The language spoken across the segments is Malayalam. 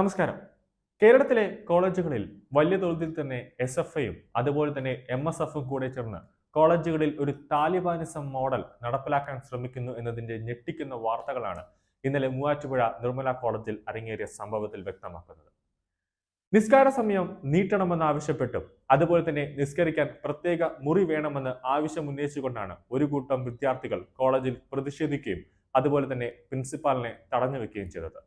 നമസ്കാരം. കേരളത്തിലെ കോളേജുകളിൽ വലിയ തോതിൽ തന്നെ എസ് എഫ് ഐയും അതുപോലെ തന്നെ എം എസ് എഫും കൂടെ ചേർന്ന് കോളേജുകളിൽ ഒരു താലിബാനിസം മോഡൽ നടപ്പിലാക്കാൻ ശ്രമിക്കുന്നു എന്നതിന്റെ ഞെട്ടിക്കുന്ന വാർത്തകളാണ് ഇന്നലെ മൂവാറ്റുപുഴ നിർമ്മല കോളേജിൽ അരങ്ങേറിയ സംഭവത്തിൽ വ്യക്തമാക്കുന്നത്. നിസ്കാര സമയം നീട്ടണമെന്ന് ആവശ്യപ്പെട്ടും അതുപോലെ തന്നെ നിസ്കരിക്കാൻ പ്രത്യേക മുറി വേണമെന്ന് ആവശ്യം ഉന്നയിച്ചുകൊണ്ടാണ് ഒരു കൂട്ടം വിദ്യാർത്ഥികൾ കോളേജിൽ പ്രതിഷേധിക്കുകയും അതുപോലെ തന്നെ പ്രിൻസിപ്പാലിനെ തടഞ്ഞു വെക്കുകയും ചെയ്തത്.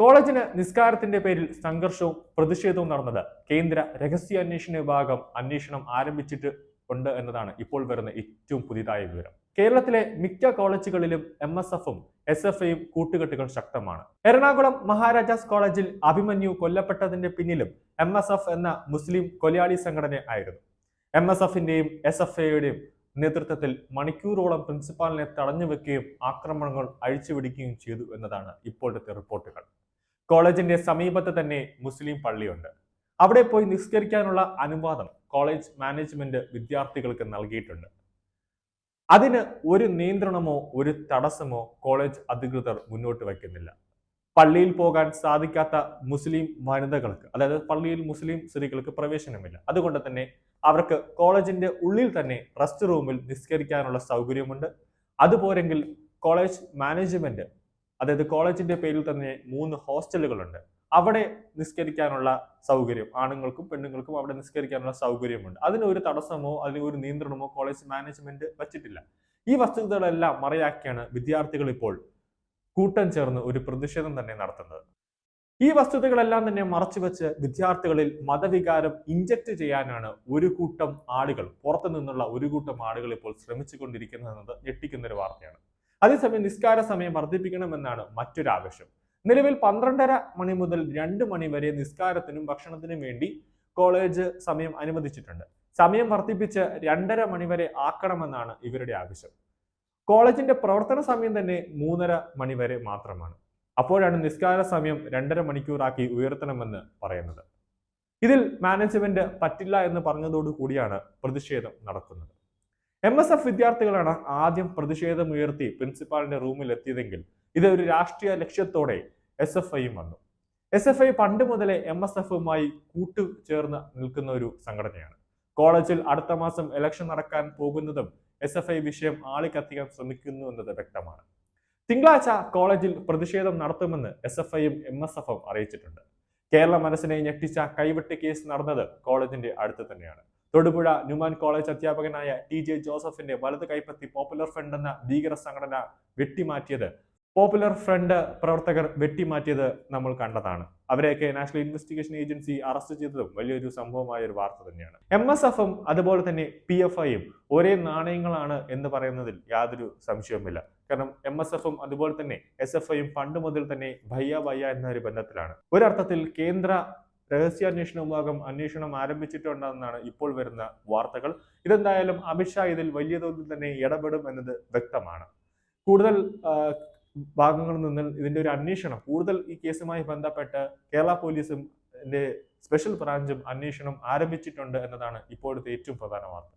കോളേജിന് നിസ്കാരത്തിന്റെ പേരിൽ സംഘർഷവും പ്രതിഷേധവും നടന്നത്. കേന്ദ്ര രഹസ്യ അന്വേഷണ വിഭാഗം അന്വേഷണം ആരംഭിച്ചിട്ട് ഉണ്ട് എന്നതാണ് ഇപ്പോൾ വരുന്ന ഏറ്റവും പുതിയതായ വിവരം. കേരളത്തിലെ മിക്ക കോളേജുകളിലും എം എസ് എഫും എസ് എഫ് ഐയും കൂട്ടുകെട്ടുകൾ ശക്തമാണ്. എറണാകുളം മഹാരാജാസ് കോളേജിൽ അഭിമന്യു കൊല്ലപ്പെട്ടതിന്റെ പിന്നിലും എം എസ് എഫ് എന്ന മുസ്ലിം കൊലയാളി സംഘടന ആയിരുന്നു. എം എസ് എഫിന്റെയും എസ് എഫ് ഐയുടെയും നേതൃത്വത്തിൽ മണിക്കൂറോളം പ്രിൻസിപ്പാളിനെ തടഞ്ഞു വെക്കുകയും ആക്രമണങ്ങൾ അഴിച്ചുപിടിക്കുകയും ചെയ്തു എന്നതാണ് ഇപ്പോഴത്തെ റിപ്പോർട്ടുകൾ. കോളേജിന്റെ സമീപത്ത് തന്നെ മുസ്ലിം പള്ളിയുണ്ട്. അവിടെ പോയി നിസ്കരിക്കാനുള്ള അനുവാദം കോളേജ് മാനേജ്മെന്റ് വിദ്യാർത്ഥികൾക്ക് നൽകിയിട്ടുണ്ട്. അതിന് ഒരു നിയന്ത്രണമോ ഒരു തടസ്സമോ കോളേജ് അധികൃതർ മുന്നോട്ട് വയ്ക്കുന്നില്ല. പള്ളിയിൽ പോകാൻ സാധിക്കാത്ത മുസ്ലിം വനിതകൾക്ക് അതായത് പള്ളിയിൽ മുസ്ലിം സ്ത്രീകൾക്ക് പ്രവേശനമില്ല. അതുകൊണ്ട് തന്നെ അവർക്ക് കോളേജിന്റെ ഉള്ളിൽ തന്നെ റെസ്റ്റ് റൂമിൽ നിസ്കരിക്കാനുള്ള സൗകര്യമുണ്ട്. അതുപോരെങ്കിൽ കോളേജ് മാനേജ്മെന്റ് അതായത് കോളേജിന്റെ പേരിൽ തന്നെ മൂന്ന് ഹോസ്റ്റലുകളുണ്ട്. അവിടെ നിസ്കരിക്കാനുള്ള സൗകര്യം ആണുങ്ങൾക്കും പെണ്ണുങ്ങൾക്കും അവിടെ നിസ്കരിക്കാനുള്ള സൗകര്യമുണ്ട്. അതിന് ഒരു തടസ്സമോ അതിന് ഒരു നിയന്ത്രണമോ കോളേജ് മാനേജ്മെന്റ് വച്ചിട്ടില്ല. ഈ വസ്തുതകളെല്ലാം മറയാക്കിയാണ് വിദ്യാർത്ഥികൾ ഇപ്പോൾ കൂട്ടം ചേർന്ന് ഒരു പ്രതിഷേധം തന്നെ നടത്തുന്നത്. ഈ വസ്തുതകളെല്ലാം തന്നെ മറച്ചുവെച്ച് വിദ്യാർത്ഥികളിൽ മതവികാരം ഇഞ്ചക്ട് ചെയ്യാനാണ് ഒരു കൂട്ടം ആളുകൾ പുറത്തു നിന്നുള്ള ഒരു കൂട്ടം ആളുകൾ ഇപ്പോൾ ശ്രമിച്ചുകൊണ്ടിരിക്കുന്നത് ഞെട്ടിക്കുന്ന ഒരു വാർത്തയാണ്. അതേസമയം നിസ്കാര സമയം വർദ്ധിപ്പിക്കണമെന്നാണ് മറ്റൊരു ആവശ്യം നിലവിൽ പന്ത്രണ്ടര മണി മുതൽ രണ്ട് മണി വരെ നിസ്കാരത്തിനും ഭക്ഷണത്തിനും വേണ്ടി കോളേജ് സമയം അനുവദിച്ചിട്ടുണ്ട്. സമയം വർദ്ധിപ്പിച്ച് രണ്ടര മണി വരെ ആക്കണമെന്നാണ് ഇവരുടെ ആവശ്യം. കോളേജിന്റെ പ്രവർത്തന സമയം തന്നെ മൂന്നര മണി വരെ മാത്രമാണ്. അപ്പോഴാണ് നിസ്കാര സമയം രണ്ടര മണിക്കൂറാക്കി ഉയർത്തണമെന്ന് പറയുന്നത്. ഇതിൽ മാനേജ്മെന്റ് പറ്റില്ല എന്ന് പറഞ്ഞതോടു കൂടിയാണ് പ്രതിഷേധം നടക്കുന്നത്. എം എസ് എഫ് വിദ്യാർത്ഥികളാണ് ആദ്യം പ്രതിഷേധമുയർത്തി പ്രിൻസിപ്പാളിന്റെ റൂമിൽ എത്തിയതെങ്കിൽ ഇത് ഒരു രാഷ്ട്രീയ ലക്ഷ്യത്തോടെ എസ് എഫ് ഐയും വന്നു. എസ് എഫ് ഐ പണ്ട് മുതലേ എം എസ് എഫുമായി കൂട്ടു ചേർന്ന് നിൽക്കുന്ന ഒരു സംഘടനയാണ്. കോളേജിൽ അടുത്ത മാസം ഇലക്ഷൻ നടക്കാൻ പോകുന്നതും എസ് എഫ് ഐ വിഷയം ആളിക്കത്തിക്കാൻ ശ്രമിക്കുന്നു എന്നത് വ്യക്തമാണ്. തിങ്കളാഴ്ച കോളേജിൽ പ്രതിഷേധം നടത്തുമെന്ന് എസ് എഫ് ഐയും എം എസ് എഫും അറിയിച്ചിട്ടുണ്ട്. കേരള മനസ്സിനെ ഞെട്ടിച്ച കൈവെട്ട് കേസ് നടന്നത് കോളേജിന്റെ അടുത്ത് തന്നെയാണ്. തൊടുപുഴ ന്യൂമാൻ കോളേജ് അധ്യാപകനായ ടി ജെ ജോസഫിന്റെ വലത് കൈപ്പത്തി പോപ്പുലർ ഫ്രണ്ട് എന്ന ഭീകര സംഘടന വെട്ടിമാറ്റിയത്. പോപ്പുലർ ഫ്രണ്ട് പ്രവർത്തകർ വെട്ടിമാറ്റിയത് നമ്മൾ കണ്ടതാണ്. അവരെയൊക്കെ നാഷണൽ ഇൻവെസ്റ്റിഗേഷൻ ഏജൻസി അറസ്റ്റ് ചെയ്തതും വലിയൊരു സംഭവമായ ഒരു വാർത്ത തന്നെയാണ്. എം എസ് എഫും അതുപോലെ തന്നെ പി എഫ് ഐയും ഒരേ നാണയങ്ങളാണ് എന്ന് പറയുന്നതിൽ യാതൊരു സംശയവുമില്ല. കാരണം എം എസ് എഫും അതുപോലെ തന്നെ എസ് എഫ് ഐയും പണ്ട് മുതൽ തന്നെ ഭയ്യ ഭയ്യ എന്നൊരു ബന്ധത്തിലാണ്. ഒരർത്ഥത്തിൽ കേന്ദ്ര രഹസ്യാന്വേഷണ വിഭാഗം അന്വേഷണം ആരംഭിച്ചിട്ടുണ്ടെന്നാണ് ഇപ്പോൾ വരുന്ന വാർത്തകൾ. ഇതെന്തായാലും അമിത്ഷാ ഇതിൽ വലിയ തോതിൽ തന്നെ ഇടപെടും എന്നത് വ്യക്തമാണ്. കൂടുതൽ ഭാഗങ്ങളിൽ നിന്ന് ഇതിന്റെ ഒരു അന്വേഷണം കൂടുതൽ ഈ കേസുമായി ബന്ധപ്പെട്ട് കേരള പോലീസും സ്പെഷ്യൽ ബ്രാഞ്ചും അന്വേഷണം ആരംഭിച്ചിട്ടുണ്ട് എന്നതാണ് ഇപ്പോഴത്തെ ഏറ്റവും പ്രധാന വാർത്ത.